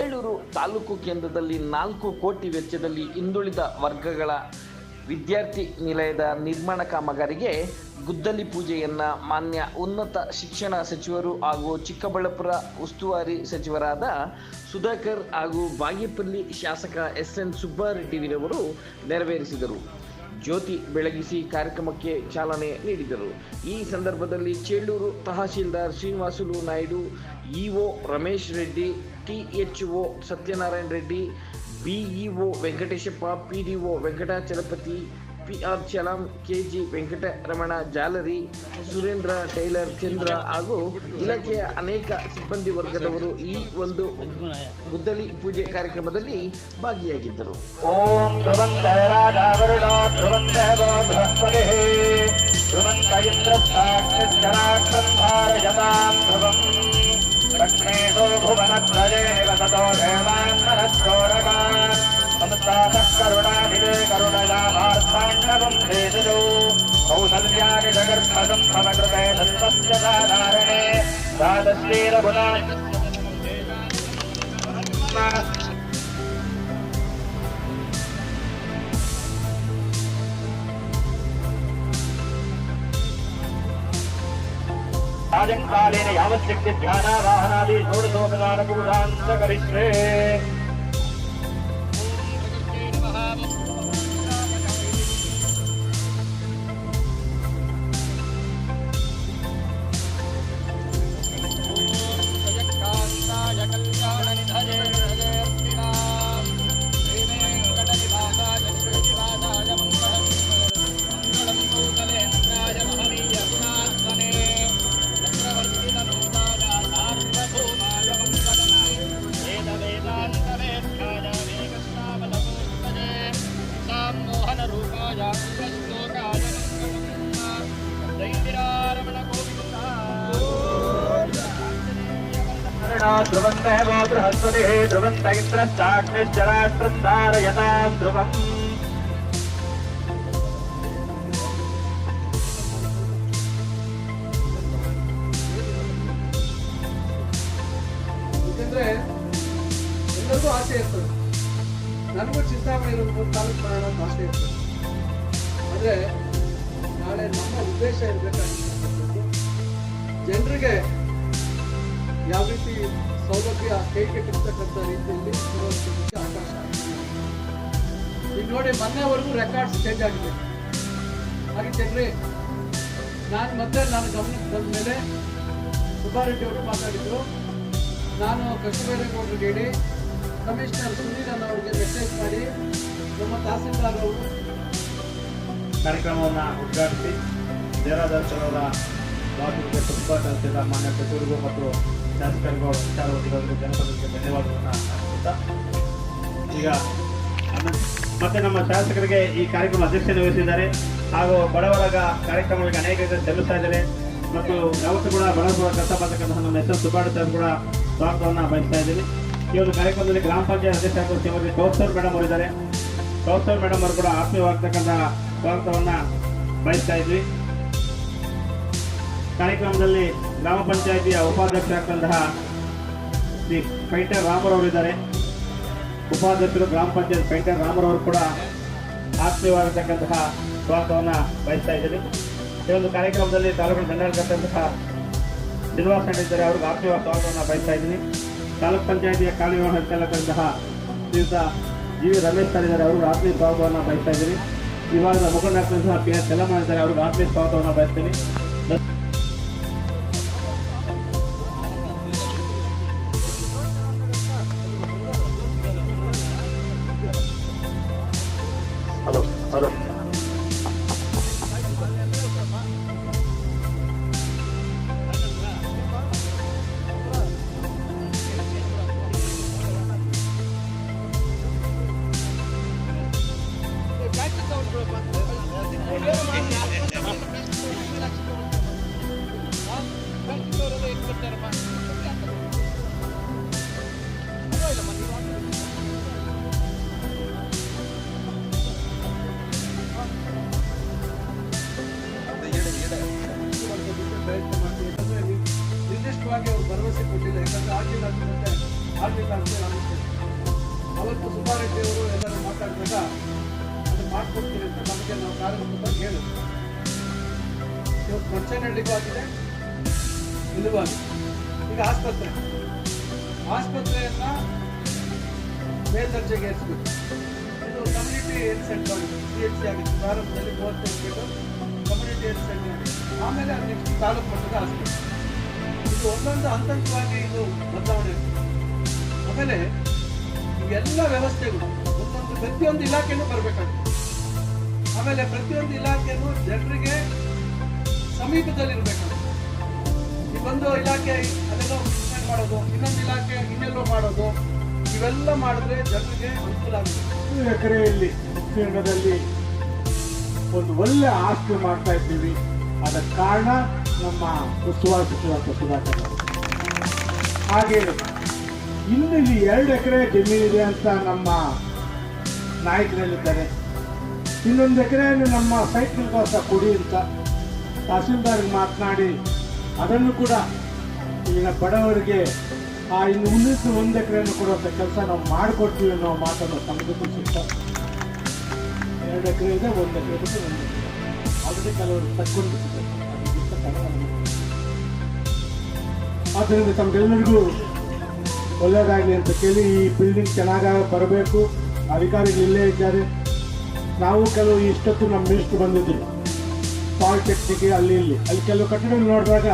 ಏಳೂರು ತಾಲೂಕು ಕೇಂದ್ರದಲ್ಲಿ ನಾಲ್ಕು ಕೋಟಿ ವೆಚ್ಚದಲ್ಲಿ ಹಿಂದುಳಿದ ವರ್ಗಗಳ ವಿದ್ಯಾರ್ಥಿ ನಿಲಯದ ನಿರ್ಮಾಣ ಕಾಮಗಾರಿಗೆ ಗುದ್ದಲಿ ಪೂಜೆಯನ್ನ ಮಾನ್ಯ ಉನ್ನತ ಶಿಕ್ಷಣ ಸಚಿವರು ಹಾಗೂ ಚಿಕ್ಕಬಳ್ಳಾಪುರ ಉಸ್ತುವಾರಿ ಸಚಿವರಾದ ಸುಧಾಕರ್ ಹಾಗೂ ಬಾಗೇಪಲ್ಲಿ ಶಾಸಕ ಎಸ್ ಎನ್ ಸುಬ್ಬಾರೆಡ್ಡಿರವರು ನೆರವೇರಿಸಿದರು. ಜ್ಯೋತಿ ಬೆಳಗಿಸಿ ಕಾರ್ಯಕ್ರಮಕ್ಕೆ ಚಾಲನೆ ನೀಡಿದರು. ಈ ಸಂದರ್ಭದಲ್ಲಿ Chelur tahsildar Srinivasulu Naidu, EO Ramesh Reddy, THO Satyanarayana Reddy, BEO Venkateshappa, PDO Venkatachalapathi PR Chalam KG Venkataramana, Jalari, Surendra, tailor, ಚಂದ್ರ ಹಾಗೂ ಇಲಾಖೆಯ ಅನೇಕ ಸಿಬ್ಬಂದಿ ವರ್ಗದವರು ಈ ಒಂದು ಗುದ್ದಲಿ ಪೂಜೆ ಕಾರ್ಯಕ್ರಮದಲ್ಲಿ ಭಾಗಿಯಾಗಿದ್ದರು. ಓಂ ಧ್ರುವಂತೈರಾಜಾವರಣ राजश्रीरघुना सायङ्कालेन यावच्छक्ति ध्यानावाहनादि षोडशोपचारपूजान् च करिष्ये साम्मोहनरूपाय अङ्गश्लोकाय मङ्गलम् दैविरारमणगोविन्दा ध्रुवन्त वो बृहस्पतिः ध्रुवन्त इन्द्रश्चाग्निश्चराष्ट्रं धारयतां ध्रुवम् ಆದರೆ ನಾಳೆ ನಮ್ಮ ಉದ್ದೇಶ ಇರಬೇಕಾಗಿತ್ತು ಜನರಿಗೆ ಯಾವ ರೀತಿ ಸೌಲಭ್ಯ ಕೈ ಕೆಟ್ಟಿರ್ತಕ್ಕಂಥ ರೀತಿಯಲ್ಲಿ ಆಗ್ತದೆ. ಈಗ ನೋಡಿ, ಮೊನ್ನೆವರೆಗೂ ರೆಕಾರ್ಡ್ಸ್ ಚೇಂಜ್ ಆಗಿದೆ. ಜನರಿ ನಾನು ಮತ್ತೆ ನಾನು ಗಮನಕ್ಕೆ ಬಂದ ಮೇಲೆ ಸುಬ್ಬಾರೆಡ್ಡಿ ಅವರು ಮಾತಾಡಿದ್ರು. ನಾನು ಕೃಷ್ಣಬೈರೇಗೌಡರಿಗೆ ಹೇಳಿ, ಕಮಿಷನರ್ ಸುನೀಲ್ ಅವರಿಗೆ ಮೆಸೇಜ್ ಮಾಡಿ, ನಮ್ಮ ತಹಸೀಲ್ದಾರ್ ಅವರು ಕಾರ್ಯಕ್ರಮವನ್ನು ಉದ್ಘಾಟಿಸಿ. ಜಯರಾಜಾಚಾರ್ಯವರ ಮಾತುಗಳಿಗೆ ತುಂಬ ಸಂಸ್ಥೆಯ ಮಾನ್ಯ ಸಚಿವರಿಗೂ ಮತ್ತು ಶಾಸಕರಿಗೂ ವಿಚಾರವಾದಿಗಳಿಗೂ ಜನಪದಕ್ಕೆ ಧನ್ಯವಾದಗಳನ್ನು ಅರ್ಪಿಸುತ್ತಾ ಈಗ ಮತ್ತೆ ನಮ್ಮ ಶಾಸಕರಿಗೆ ಈ ಕಾರ್ಯಕ್ರಮ ಅಧ್ಯಕ್ಷತೆ ವಹಿಸಿದ್ದಾರೆ. ಹಾಗೂ ಬಡವರಾಗ ಕಾರ್ಯಕ್ರಮಗಳಿಗೆ ಅನೇಕ ರೀತಿಯ ಇದ್ದಾರೆ ಮತ್ತು ಯಾವತ್ತೂ ಕೂಡ ಬಡವರ ಕೆಲಸ ಮಾಡ್ತಕ್ಕಂತಹ ನಮ್ಮ ಎಸ್ ಎಸ್ ಕೂಡ ಸ್ವಾಗತವನ್ನು ಬಯಸ್ತಾ ಇದ್ದೀವಿ. ಈ ಒಂದು ಕಾರ್ಯಕ್ರಮದಲ್ಲಿ ಗ್ರಾಮ ಪಂಚಾಯತ್ ಅಧ್ಯಕ್ಷ ಶ್ರೀಮತಿ ಕೌಸ್ತರ್ ಮೇಡಮ್ ಅವರಿದ್ದಾರೆ ಕೌಸ್ತರ್ ಮೇಡಮ್ ಅವರು ಕೂಡ ಆತ್ಮೀಯವಾಗ್ತಕ್ಕಂಥ ಸ್ವಾಗತವನ್ನ ಬಯಸ್ತಾ ಇದ್ವಿ. ಕಾರ್ಯಕ್ರಮದಲ್ಲಿ ಗ್ರಾಮ ಪಂಚಾಯಿತಿಯ ಉಪಾಧ್ಯಕ್ಷರಾಗ್ತಂತಹ ಶ್ರೀ ಪೈಟರ್ ರಾಮರವರು ಇದ್ದಾರೆ. ಉಪಾಧ್ಯಕ್ಷರು ಗ್ರಾಮ ಪಂಚಾಯತ್ ಪೈಟರ್ ರಾಮರವರು ಕೂಡ ಆತ್ಮೀಯವಾಗಿರ್ತಕ್ಕಂತಹ ಸ್ವಾಗತವನ್ನ ಬಯಸ್ತಾ ಇದ್ದೀವಿ. ಈ ಒಂದು ಕಾರ್ಯಕ್ರಮದಲ್ಲಿ ತಾಲೂಕಿನ ದಂಡಾಡತಕ್ಕಂತಹ ಶ್ರೀನಿವಾಸ ಇದ್ದಾರೆ. ಅವ್ರಿಗೆ ಆತ್ಮೀಯ ಸ್ವಾಗತವನ್ನು ಬಯಸ್ತಾ ಇದ್ದೀನಿ. ತಾಲೂಕ್ ಪಂಚಾಯತಿಯ ಕಾರ್ಯನಿರ್ವಹಿಸತಕ್ಕಂತಹ ಶ್ರೀಯುತ ಜಿ ವಿ ರಮೇಶ್ ಸರ್ ಇದ್ದಾರೆ. ಅವ್ರಿಗೆ ಆತ್ಮೀಯ ಸ್ವಾಗತವನ್ನು ಬಯಸ್ತಾ ಇದ್ದೀನಿ. ವಿಭಾಗದ ಮುಖಂಡರಾಗ್ತಕ್ಕಂತಹ ಪಿ ಎಸ್ ಚೆಲ್ಲಮ್ಮ ಇದ್ದಾರೆ ಅವ್ರಿಗೆ ಆತ್ಮೀಯ ಸ್ವಾಗತವನ್ನು ಬಯಸ್ತೀನಿ ಆಗಿದೆ ಈಗ ಆಸ್ಪತ್ರೆ. ಆಸ್ಪತ್ರೆಯನ್ನ ಮೇಲ್ದರ್ಜೆಗೆ ಏರಿಸ್ಬೇಕು. ಇದು community health centre C H C ಆಗಿತ್ತು ಪ್ರಾರಂಭದಲ್ಲಿ ಮೂವತ್ತೈದು ಸೀಟು ಕಮ್ಯುನಿಟಿ ಹೆಲ್ತ್ ಸೆಂಟರ್ ಆಮೇಲೆ ನೆಕ್ಸ್ಟ್ ತಾಲೂಕು ಮಟ್ಟದ ಆಸ್ಪತ್ರೆ. ಇದು ಒಂದೊಂದು ಹಂತ ಹಂತವಾಗಿ ಇದು ಬದಲಾವಣೆ. ಆಮೇಲೆ ಇವೆಲ್ಲ ವ್ಯವಸ್ಥೆಗಳು ಒಂದೊಂದು ಪ್ರತಿಯೊಂದು ಇಲಾಖೆನೂ ಬರಬೇಕಾಗುತ್ತೆ ಆಮೇಲೆ ಪ್ರತಿಯೊಂದು ಇಲಾಖೆನೂ ಜನರಿಗೆ ಸಮೀಪದಲ್ಲಿರ್ಬೇಕಾಗುತ್ತೆ ಈ ಒಂದು ಇಲಾಖೆ ಅದೆಲ್ಲೋ ಮಾಡೋದು, ಇನ್ನೊಂದು ಇಲಾಖೆ ಇನ್ನೆಲ್ಲೋ ಮಾಡೋದು, ಇವೆಲ್ಲ ಮಾಡಿದ್ರೆ ಜನರಿಗೆ ಅನುಕೂಲ ಆಗುತ್ತೆ. ಎಕರೆಯಲ್ಲಿ ಉತ್ತೀರ್ಣದಲ್ಲಿ ಒಂದು ಒಳ್ಳೆ ಆಸ್ತಿ ಮಾಡ್ತಾ ಇದ್ದೀವಿ. ಅದಕ್ಕೆ ಕಾರಣ ನಮ್ಮ ಉಸ್ತುವಾರಿ ಸಚಿವ ಸುಧಾಕರ್. ಹಾಗೆ ಇನ್ನು ಇಲ್ಲಿ ಎರಡು ಎಕರೆ ಜಮೀನಿದೆ ಅಂತ ನಮ್ಮ ನಾಯಕರಲ್ಲಿದ್ದಾರೆ. ಇನ್ನೊಂದು ಎಕರೆಯನ್ನು ನಮ್ಮ ಸೈಕಲ್ ಕೊಡಿ ಅಂತ ತಹಸೀಲ್ದಾರ್ಗೆ ಮಾತನಾಡಿ ಅದನ್ನು ಕೂಡ ಇಲ್ಲಿನ ಬಡವರಿಗೆ, ಆ ಇನ್ನು ಉಳಿದ ಒಂದು ಎಕರೆಯನ್ನು ಕೊಡುವಂಥ ಕೆಲಸ ನಾವು ಮಾಡಿಕೊಡ್ತೀವಿ ಅನ್ನೋ ಮಾತನ್ನು ತಮಗೆ ತಿಳಿಸುತ್ತ ಎರಡು ಎಕರೆ ಇದೆ, ಒಂದು ಎಕರೆ ಬಿಟ್ಟು ಒಂದು ಆಲ್ರೆಡಿ ಕೆಲವರು ತಕ್ಕೊಂಡು ಆದ್ದರಿಂದ ತಮಗೆಲ್ಲರಿಗೂ ಒಳ್ಳೆಯದಾಗಲಿ ಅಂತ ಕೇಳಿ ಈ ಬಿಲ್ಡಿಂಗ್ ಚೆನ್ನಾಗ ಬರಬೇಕು. ಅಧಿಕಾರಿಗಳು ಇಲ್ಲೇ ಇದ್ದಾರೆ. ನಾವು ಕೆಲವು ಇಷ್ಟೊತ್ತು ನಮ್ಮ ಮಿನಿಸ್ಟ್ರು ಬಂದಿದ್ದರು ಪಾಲಿಟೆಕ್ನಿಕ್ ಅಲ್ಲಿ ಇಲ್ಲಿ. ಅಲ್ಲಿ ಕೆಲವು ಕಟ್ಟಡಗಳು ನೋಡಿದಾಗ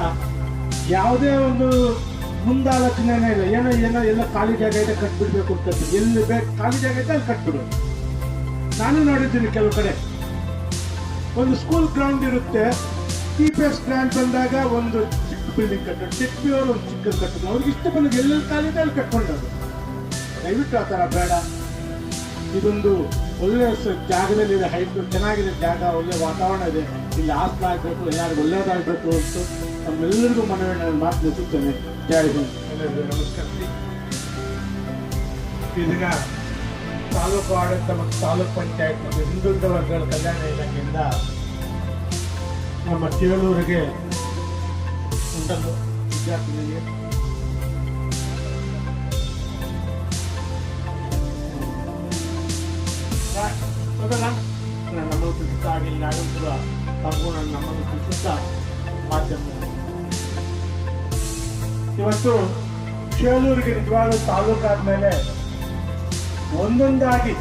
ಯಾವುದೇ ಒಂದು ಮುಂದಾಲೋಚನೆನೇ ಇಲ್ಲ. ಏನೋ ಏನೋ, ಎಲ್ಲ ಖಾಲಿ ಜಾಗ ಇದೆ, ಕಟ್ಬಿಡ್ಬೇಕು ಅಂತ ಎಲ್ಲಿ ಬೇಕು, ಖಾಲಿ ಜಾಗ ಇದೆ ಅಲ್ಲಿ ಕಟ್ಬಿಡು. ನಾನು ನೋಡಿದ್ದೀನಿ ಕೆಲವು ಕಡೆ. ಒಂದು ಸ್ಕೂಲ್ ಗ್ರೌಂಡ್ ಇರುತ್ತೆ. ಟಿ ಪಿ ಎಸ್ ಗ್ರ್ಯಾಂಡ್ ಬಂದಾಗ ಒಂದು ಚಿಕ್ಕ ಬಿಲ್ಡಿಂಗ್ ಕಟ್ಟೋದು. ಚಿಕ್ಕ ಅವರು ಒಂದು ಚಿಕ್ಕ ಕಟ್ಟೋದು. ಅವ್ರಿಗೆ ಇಷ್ಟ ಬಂದಾಗ ಎಲ್ಲೆಲ್ಲಿ ಖಾಲಿ ಇದೆ ಅಲ್ಲಿ ಕಟ್ಕೊಂಡು ದಯವಿಟ್ಟು ಆ ಥರ ಬೇಡ. ಇದೊಂದು ಒಳ್ಳೆ ಜಾಗದಲ್ಲಿ ಇದೆ ಹೈಟ್ ಚೆನ್ನಾಗಿದೆ ಜಾಗ, ಒಳ್ಳೆ ವಾತಾವರಣ ಇದೆ. ಇಲ್ಲಿ ಆಸ್ತ ಆಗಬೇಕು ಎಲ್ಲರಿಗೂ ಒಳ್ಳೆಯದಾಗಬೇಕು ಅಂತ ನಮ್ಮೆಲ್ಲರಿಗೂ ಮನವಿ ನಾನು ಮಾತು ನಿಲ್ಲಿಸುತ್ತೇನೆ ಜಾಯ್ ನಮಸ್ಕಾರ. ತಾಲೂಕು ಆಡಳಿತ ಮತ್ತು ತಾಲೂಕು ಪಂಚಾಯತ್ ಮತ್ತು ಹಿಂದುಳಿದ ವರ್ಗಗಳ ಕಲ್ಯಾಣ ಇಲಾಖೆಯಿಂದ ನಮ್ಮ ಕೇಳೂರಿಗೆ ಉಂಟಲು ವಿದ್ಯಾರ್ಥಿಗಳಿಗೆ ಅದಲ್ಲ ನಮ್ಮನ್ನು ಆಗಿಲ್ಲ. ಕೂಡ ನನ್ನ ನಮ್ಮನ್ನು ತಿಳಿಸುತ್ತಾ ಮಾಧ್ಯಮ. ಇವತ್ತು ಚೇಳೂರಿಗೆ ನಿಜವಾದ ತಾಲೂಕಾದ ಮೇಲೆ ಒಂದೊಂದಾಗಿ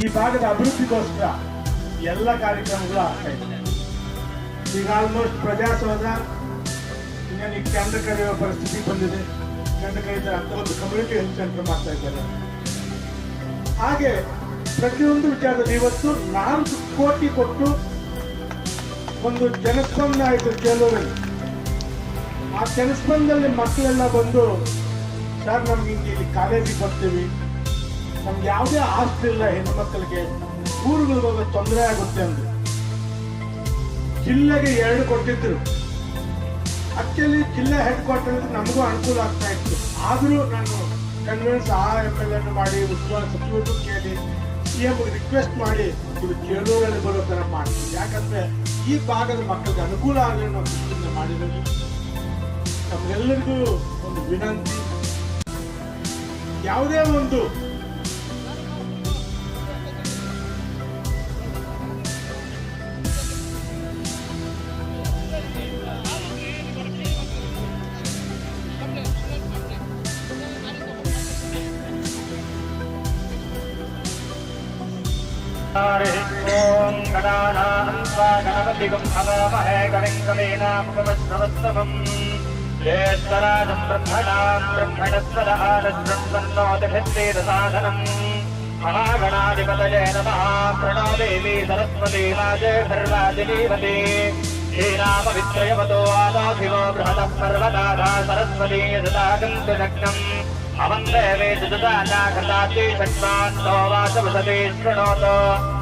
ಈ ಭಾಗದ ಅಭಿವೃದ್ಧಿಗೋಸ್ಕರ ಎಲ್ಲ ಕಾರ್ಯಕ್ರಮಗಳು ಆಗ್ತಾ ಇದೆ. ಈಗ ಆಲ್ಮೋಸ್ಟ್ ಪ್ರಜಾಸೌಧ, ಇನ್ನೇನು ಈಗ ಟೆಂಡರ್ ಕರೆಯುವ ಪರಿಸ್ಥಿತಿ ಬಂದಿದೆ. ಟೆಂಡರ್ ಕರೀತಾರೆ ಅಂತ ಒಂದು ಕಮ್ಯುನಿಟಿ ಹೆಲ್ತ್ ಸೆಂಟರ್ ಮಾಡ್ತಾ ಇದ್ದಾರೆ. ಹಾಗೆ ಪ್ರತಿಯೊಂದು ವಿಚಾರದಲ್ಲಿ ಇವತ್ತು ನಾಲ್ಕು ಕೋಟಿ ಕೊಟ್ಟು ಒಂದು ಜನಸ್ಪಂದ ಆಯಿತು ಕೆಲವರಲ್ಲಿ ಆ ಜನಸ್ಪಂದಲ್ಲಿ ಮಕ್ಕಳೆಲ್ಲ ಬಂದು, ಸರ್ ನಮ್ಗೆ ಇಲ್ಲಿ ಕಾಲೇಜಿಗೆ ಬರ್ತೀವಿ. ನಮ್ಗೆ ಯಾವುದೇ ಆಸ್ತಿ ಇಲ್ಲ ಹೆಣ್ಮಕ್ಳಿಗೆ. ಊರುಗಳಿಗೆ ಹೋಗೋ ತೊಂದರೆ ಆಗುತ್ತೆ ಅಂದ್ರು. ಜಿಲ್ಲೆಗೆ ಎರಡು ಕೊಟ್ಟಿದ್ರು. ಆಕ್ಚುಲಿ ಜಿಲ್ಲಾ ಹೆಡ್ ಕ್ವಾರ್ಟರ್ ನಮಗೂ ಅನುಕೂಲ ಆಗ್ತಾ ಇತ್ತು. ಆದರೂ ನಾನು ಕನ್ವಿನ್ಸ್ ಆ ಎಂ ಎಲ್ ಎನ್ನು ಮಾಡಿ, ಉಸ್ತುವಾರಿ ಸಚಿವರು ಕೇಳಿ ಸಿ ಎಂ ರಿಕ್ವೆಸ್ಟ್ ಮಾಡಿ ಇದು ಕೇಳೂರಲ್ಲಿ ಬರೋ ಥರ ಮಾಡ್ತೀವಿ ಯಾಕಂದ್ರೆ ಈ ಭಾಗದ ಮಕ್ಕಳಿಗೆ ಅನುಕೂಲ ಆಗಲಿ ಅನ್ನೋ ದೃಷ್ಟಿಯಿಂದ ಮಾಡಿದ್ದೀವಿ ನಮ್ಗೆಲ್ಲರಿಗೂ ಒಂದು ವಿನಂತಿ. ಯಾವುದೇ ಒಂದು स्वा गणपतिगं हवामहे कविं कवीनामुपमश्रवस्तमम् ज्येष्ठराजं ब्रह्मणां ब्रह्मणस्वदहारस्रन्वन्नोतिभिद्वेदसाधनम् महागणाधिपतये नमः प्रणो देवी सरस्वती राजे धर्वादिनीवती श्रीरामवित्रयवतो आदाभिवो बृहदः पर्वताधा सरस्वती यददागन्तु नग्नम् अवन्दे वेददानाघटाति षट्मान्तो वाचवसते शृणोतु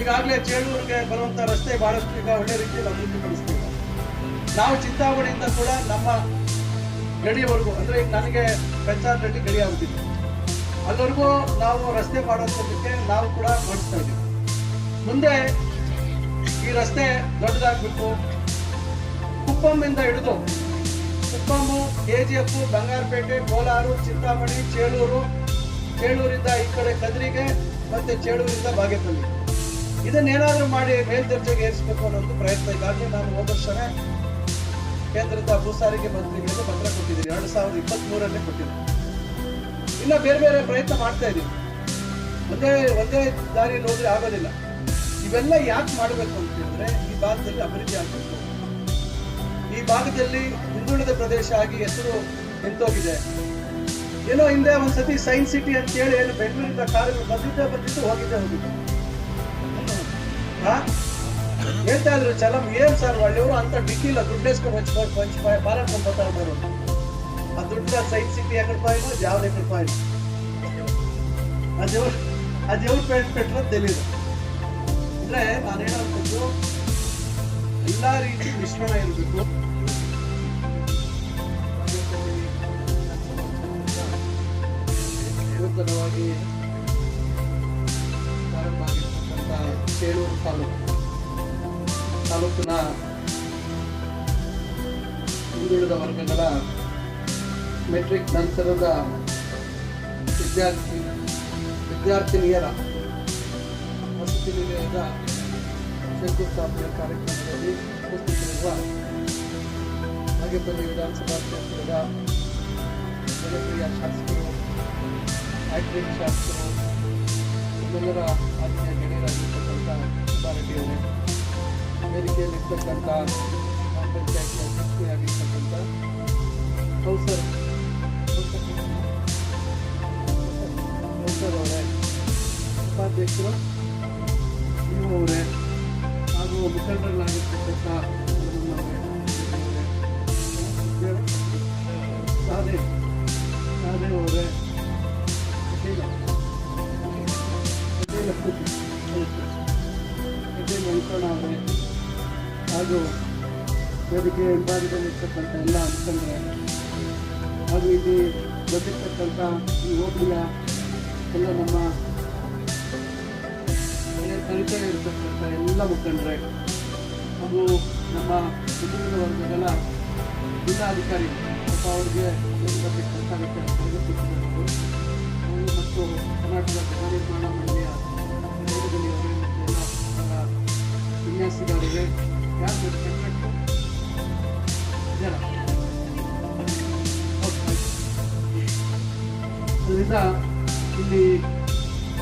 ಈಗಾಗಲೇ ಚೇಳೂರಿಗೆ ಬರುವಂಥ ರಸ್ತೆ ಬಹಳಷ್ಟು ಈಗ ಒಳ್ಳೆ ರೀತಿಯಲ್ಲಿ ಅಭಿವೃದ್ಧಿ ಪಡಿಸ್ತೀವಿ ನಾವು ಚಿಂತಾಮಣಿಯಿಂದ ಕೂಡ ನಮ್ಮ ಗಡಿಯವರೆಗೂ, ಅಂದ್ರೆ ಈಗ ನನಗೆ ಪಂಚಾಯತ್ನಲ್ಲಿ ಗಡಿ ಆಗುತ್ತಿದೆ. ಅಲ್ಲಿವರೆಗೂ ನಾವು ರಸ್ತೆ ಮಾಡುವಂಥದ್ದಕ್ಕೆ ನಾವು ಕೂಡ ಮಾಡಿಸ್ತಾ ಇದ್ದೀವಿ. ಮುಂದೆ ಈ ರಸ್ತೆ ದೊಡ್ಡದಾಗಬೇಕು ಕುಪ್ಪಮ್ಮಿಂದ ಹಿಡಿದು Kuppam K G F Bangarapete, Kolar, Chintamani, Chelur, ಚೇಳೂರಿಂದ ಈ ಕಡೆ ಕದ್ರಿಗೆ ಮತ್ತೆ ಚೇಳೂರಿಂದ ಬಾಗೇಪಲ್ಲಿ. ಇದನ್ನೇನಾದ್ರೂ ಮಾಡಿ ಮೇಲ್ದರ್ಜೆಗೆ ಏರಿಸಬೇಕು ಒಂದು ಪ್ರಯತ್ನ ಇದಾಗಿ ನಾನು ಹೋದ ವರ್ಷವೇ ಕೇಂದ್ರದ ಭೂ ಸಾರಿಗೆ ಮಂತ್ರಿಗಳಿಗೆ ಪತ್ರ ಕೊಟ್ಟಿದ್ದೀನಿ. ಎರಡು ಸಾವಿರದ ಇಪ್ಪತ್ತ್ ಮೂರನ್ನೇ ಕೊಟ್ಟಿದ್ದೀನಿ. ಇನ್ನ ಬೇರೆ ಬೇರೆ ಪ್ರಯತ್ನ ಮಾಡ್ತಾ ಇದ್ದೀವಿ ಒಂದೇ ಒಂದೇ ದಾರಿಯಲ್ಲಿ ಹೋದ್ರೆ ಆಗೋದಿಲ್ಲ. ಇವೆಲ್ಲ ಯಾಕೆ ಮಾಡಬೇಕು ಅಂತ ಈ ಭಾಗದಲ್ಲಿ ಅಭಿವೃದ್ಧಿ ಆಗಬೇಕು. ಈ ಭಾಗದಲ್ಲಿ ಹಿಂದುಳಿದ ಪ್ರದೇಶ ಆಗಿ ಹೆಸರು ನಿಂತೋಗಿದೆ ಏನೋ ಹಿಂದೆ ಒಂದ್ಸತಿ ಸೈನ್ಸ್ ಸಿಟಿ ಅಂತ ಹೇಳಿ ಏನು ಬೆಂಗಳೂರಿಂದ ಕಾರುಗಳು ಬಂದಿದ್ದೆ ಬಂದಿದ್ದು ಹೋಗಿದ್ದೆ ಹೋಗಿದ್ದೆ ಹೇಳ್ತಾ ಇದ್ರು ಚಲಂ, ಏನ್ ಸರ್ ಒಳ್ಳೆಯವರು ಅಂತ ಡಿಕ್ಕಿಲ್ಲ ದುಡ್ಡೇಸ್ಕೊಂಡು ಹಂಚ್ಕೊಂಡು ಹಂಚ್ ಮಾರಾಡ್ಕೊಂಡು ಬರ್ತಾ ಇದ್ದಾರೆ ಆ ದುಡ್ಡ ಸೈಡ್ ಸಿಟಿ ಹೆಂಗ್ ರೂಪಾಯಿ ಯಾವ್ದು ಹೆಂಗ್ ರೂಪಾಯಿ ಅದೇವ್ರ ಅದೇವ್ರ ಪೇಂಟ್ ಪೆಟ್ರೋ ತೆಲೀದು. ಅಂದ್ರೆ ನಾನು ಹೇಳೋದು, ಎಲ್ಲಾ ರೀತಿ ಮಿಶ್ರಣ ಇರಬೇಕು. ನೂತನವಾಗಿ ಚೇಳೂರು ತಾಲೂಕು ತಾಲೂಕಿನ ಹಿಂದುಳಿದ ವರ್ಗಗಳ ಮೆಟ್ರಿಕ್ ನಂತರದ ವಿದ್ಯಾರ್ಥಿ ವಿದ್ಯಾರ್ಥಿನಿಯರ ವಸತಿ ನಿಲಯದ ಶಂಕುಸ್ಥಾಪನೆ ಕಾರ್ಯಕ್ರಮದಲ್ಲಿ ಉಪಸ್ಥಿತರಿರುವ ಬಾಗೇಪಲ್ಲಿ ವಿಧಾನಸಭಾ ಕ್ಷೇತ್ರದ ಜನಪ್ರಿಯ ಶಾಸಕರು ಆಕ್ಟಿಂಗ್ ಶಾಸಕರು ಇವೆಲ್ಲರ ಆತ್ಮೀಯ ಗೆಳೆಯರಾಗಿರ್ತಕ್ಕಂಥ ಸುಬ್ಬಾರೆಡ್ಡಿ ಅವರೇ ವೇದಿಕೆಯಲ್ಲಿರ್ತಕ್ಕಂಥ ಗ್ರಾಮ ಪಂಚಾಯತ್ ಅಧ್ಯಕ್ಷರಾಗಿರ್ತಕ್ಕಂಥ ಕೌಸರ್ ಕೌಸರ್ ಅವರೇ ಉಪಾಧ್ಯಕ್ಷರು ನೀವು ಅವರೇ ಹಾಗೂ ಮುಖಂಡರಲ್ಲಾಗಿರ್ತಕ್ಕಂಥ ವೇದಿಕೆ ಹಿಂಭಾಗದಲ್ಲಿರ್ತಕ್ಕಂಥ ಎಲ್ಲ ಮುಖಂಡರೇ ಹಾಗೂ ಇಲ್ಲಿ ಬಂದಿರ್ತಕ್ಕಂಥ ಈ ಹೋಬಳಿಯ ಎಲ್ಲ ನಮ್ಮ ಕಲಿತಾ ಇರತಕ್ಕಂಥ ಎಲ್ಲ ಮುಖಂಡರೇ, ಹಾಗೂ ನಮ್ಮ ಹಿಂದುಳಿದ ವರ್ಗಗಳ ಜಿಲ್ಲಾಧಿಕಾರಿ ಪಾಪ ಅವರಿಗೆ ಮತ್ತು ಕರ್ನಾಟಕ ಗೃಹ ನಿರ್ಮಾಣ ಮಂಡಳಿಯ ವಿನ್ಯಾಸಗಾರರಿಗೆ ಯಾರು ಅದರಿಂದ ಇಲ್ಲಿ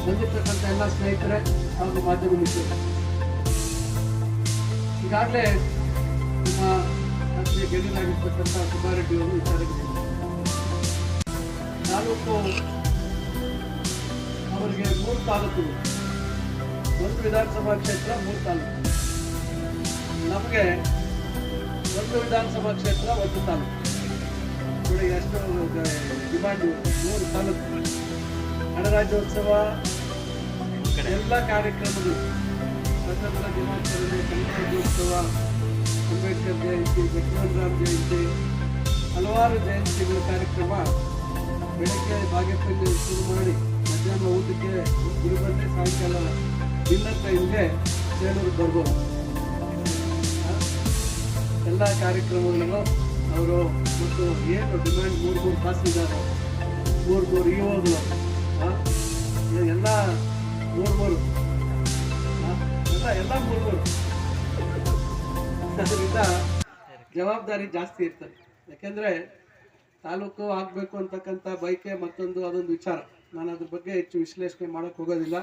ಬಂದಿರ್ತಕ್ಕಂಥ ಎಲ್ಲ ಸ್ನೇಹಿತರೆ ಹಾಗೂ ಮಾಧ್ಯಮ ಮಿತ್ರರು. ಈಗಾಗಲೇ ನಮ್ಮ ರಾಜ್ಯ ಗೆಳೆಯರಾಗಿರ್ತಕ್ಕಂಥ ಸುಬ್ಬಾರೆಡ್ಡಿ ಅವರು ವಿಚಾರಕ್ಕೆ ತಾಲೂಕು ಅವರಿಗೆ ಮೂರು ತಾಲೂಕು, ಒಂದು ವಿಧಾನಸಭಾ ಕ್ಷೇತ್ರ, ಮೂರು ತಾಲೂಕು. ನಮಗೆ ಒಂದು ವಿಧಾನಸಭಾ ಕ್ಷೇತ್ರ, ಒಂದು ತಾಲೂಕು. ನೋಡಿ, ಎಷ್ಟು ಡಿಮಾಂಡ್ ಮೂರು ತಾಲೂಕು. ಗಣರಾಜ್ಯೋತ್ಸವ ಎಲ್ಲ ಕಾರ್ಯಕ್ರಮಗಳು. ಸ್ವತಂತ್ರ ದಿನಾಚರಣೆ ಗಣರಾಜ್ಯೋತ್ಸವ ಅಂಬೇಡ್ಕರ್ ಜಯಂತಿ ಲಕ್ಷ್ಮಣರಾಮ್ ಜಯಂತಿ, ಹಲವಾರು ಜಯಂತಿಗಳ ಕಾರ್ಯಕ್ರಮ ಬೆಳಗ್ಗೆ ಬಾಗೇಪಲ್ಲಿ ಶುರು ಮಾಡಿ ಮಧ್ಯಾಹ್ನ ಊಟಕ್ಕೆ ಗುರುಬಂದೆ ಸಾಯಂಕಾಲ ಡಿನ್ನರ್ ಟೈಮ್ಗೆ ಸೇಳೂರು ಬರ್ಬೋದು? ಎಲ್ಲ ಕಾರ್ಯಕ್ರಮಗಳನ್ನು ಅವರು ಮತ್ತು ಏನು ಡಿಮ್ಯಾಂಡ್ ಮೂರು ಮೂರು ತಹಸೀಲ್ದಾರ್ ಮೂರು ಮೂರು ಇ ಎಲ್ಲ ಮೂರು ಮೂರು? ಎಲ್ಲ ಎಲ್ಲ ಮೂರು ಮೂರು. ಅದರಿಂದ ಜವಾಬ್ದಾರಿ ಜಾಸ್ತಿ ಇರ್ತದೆ. ಯಾಕೆಂದರೆ ತಾಲೂಕು ಆಗಬೇಕು ಅಂತಕ್ಕಂಥ ಬೈಕೆ ಮತ್ತೊಂದು, ಅದೊಂದು ವಿಚಾರ. ನಾನು ಅದ್ರ ಬಗ್ಗೆ ಹೆಚ್ಚು ವಿಶ್ಲೇಷಣೆ ಮಾಡೋಕ್ಕೆ ಹೋಗೋದಿಲ್ಲ.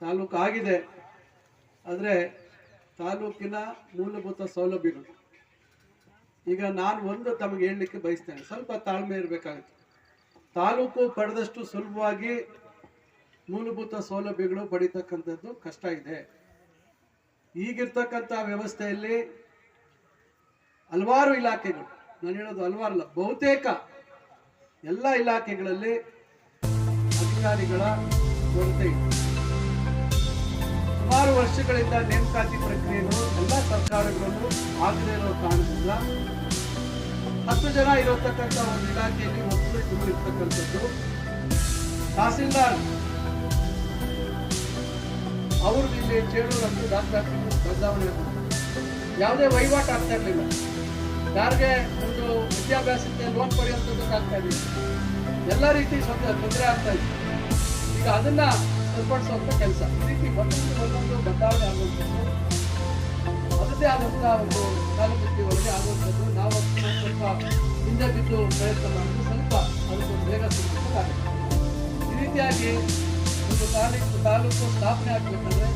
ತಾಲೂಕು ಆಗಿದೆ. ಆದರೆ ತಾಲೂಕಿನ ಮೂಲಭೂತ ಸೌಲಭ್ಯಗಳು. ಈಗ ನಾನು ಒಂದು ತಮಗೆ ಹೇಳಲಿಕ್ಕೆ ಬಯಸ್ತೇನೆ. ಸ್ವಲ್ಪ ತಾಳ್ಮೆ ಇರಬೇಕಾಗುತ್ತೆ. ತಾಲೂಕು ಪಡೆದಷ್ಟು ಸುಲಭವಾಗಿ ಮೂಲಭೂತ ಸೌಲಭ್ಯಗಳು ಪಡಿತಕ್ಕಂಥದ್ದು ಕಷ್ಟ ಇದೆ. ಈಗಿರ್ತಕ್ಕಂಥ ವ್ಯವಸ್ಥೆಯಲ್ಲಿ ಹಲವಾರು ಇಲಾಖೆಗಳು, ನಾನು ಹೇಳೋದು ಹಲವಾರಲ್ಲ ಬಹುತೇಕ ಎಲ್ಲ ಇಲಾಖೆಗಳಲ್ಲಿ ಅಧಿಕಾರಿಗಳ ಕೊರತೆ ಇದೆ. ಸುಮಾರು ವರ್ಷಗಳಿಂದ ನೇಮಕಾತಿ ಪ್ರಕ್ರಿಯೆಯನ್ನು ಎಲ್ಲ ಸರ್ಕಾರಗಳಲ್ಲೂ ಆಗದೇ ಇರೋ ಕಾರಣದಿಂದ ಹತ್ತು ಜನ ಇರತಕ್ಕಂಥ ಒಂದು ಇಲಾಖೆಯಲ್ಲಿ ಒಬ್ಬರು ಇಬ್ಬರು ಇರ್ತಕ್ಕಂಥದ್ದು. ತಹಸೀಲ್ದಾರ್ ಅವರು ಇಲ್ಲಿ ಚೇಳೂರಲ್ಲಿ ದಾಖಲಾಗಿ ಬದಲಾವಣೆ. ಯಾವುದೇ ವಹಿವಾಟು ಆಗ್ತಾ ಇರಲಿಲ್ಲ. ಯಾರಿಗೆ ಒಂದು ವಿದ್ಯಾಭ್ಯಾಸಕ್ಕೆ ಲೋನ್ ಆಗ್ತಾ ಇರಲಿಲ್ಲ. ಎಲ್ಲ ರೀತಿ ತೊಂದರೆ ಆಗ್ತಾ ಇತ್ತು ಈಗ ಅದನ್ನ ಸರಿಪಡಿಸುವಂತ ಕೆಲಸ ಈ ರೀತಿ ಒಂದೊಂದು ಒಂದೊಂದು ಬದಲಾವಣೆ ಆಗುವಂಥದ್ದು ಅದರದ್ದೇ ಆದಂಥ ಒಂದು ಕಾಲಮಿತಿ ಒಳಗೆ ಆಗುವಂಥದ್ದು ನಾವು ಸ್ವಲ್ಪ ಹಿಂದೆ ಬಿದ್ದು ಪ್ರಯತ್ನ ಮಾಡಿದ್ರೆ ಸ್ವಲ್ಪ ಅದಕ್ಕೊಂದು ಬೇಗ ಸಿಗಬೇಕಾಗುತ್ತೆ ಈ ರೀತಿಯಾಗಿ ಒಂದು ತಾಲೂಕು ತಾಲೂಕು ಸ್ಥಾಪನೆ ಆಗಬೇಕಂದ್ರೆ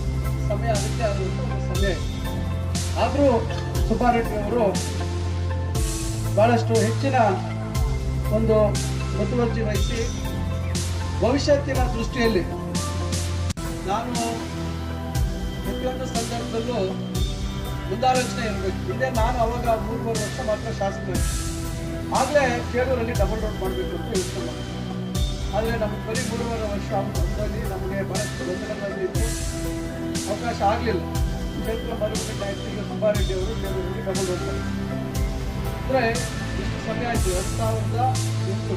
ಸಮಯ ಅದಕ್ಕೆ ಆದಂಥ ಒಂದು ಇದೆ. ಆದರೂ ಸುಬ್ಬಾರೆಡ್ಡಿ ಅವರು ಬಹಳಷ್ಟು ಹೆಚ್ಚಿನ ಒಂದು ಮುತುವರ್ಜಿ ವಹಿಸಿ ಭವಿಷ್ಯತ್ತಿನ ದೃಷ್ಟಿಯಲ್ಲಿ ನಾನು ಪ್ರತಿಯೊಂದು ಸಂದರ್ಭದಲ್ಲೂ ಮುಂದಾಲೋಚನೆ ಇರಬೇಕು. ಹಿಂದೆ ನಾನು ಅವಾಗ ಮೂರು ವರ್ಷ ಮಾತ್ರ ಶಾಸಕ ಆಗಲೇ ಕೇಳೂರಲ್ಲಿ ಡಬಲ್ ರೋಡ್ ಮಾಡಬೇಕು ಅಂತ ಯೋಚನೆ ಆದರೆ ನಮ್ಮ ಬರೀ ಮೂರುವರೆ ವರ್ಷ ಬಂದಲ್ಲಿ ನಮಗೆ ಬಹಳಷ್ಟು ಗೊಂದಲಗಳಲ್ಲಿ ಅವಕಾಶ ಆಗಲಿಲ್ಲ. ಕ್ಷೇತ್ರ ಮರುಗಟ್ಟೆ ಆಯ್ತು ಈಗ ಸುಬ್ಬಾರೆಡ್ಡಿ ಅವರು ಕೇಳೂರಲ್ಲಿ ಡಬಲ್ ರೋಡ್ ಮಾಡಿದ್ರು ಅಂದರೆ ಇಷ್ಟು ಸಮಯ ಆಯಿತು. ಎರಡು ಸಾವಿರದ ಎಂಟು.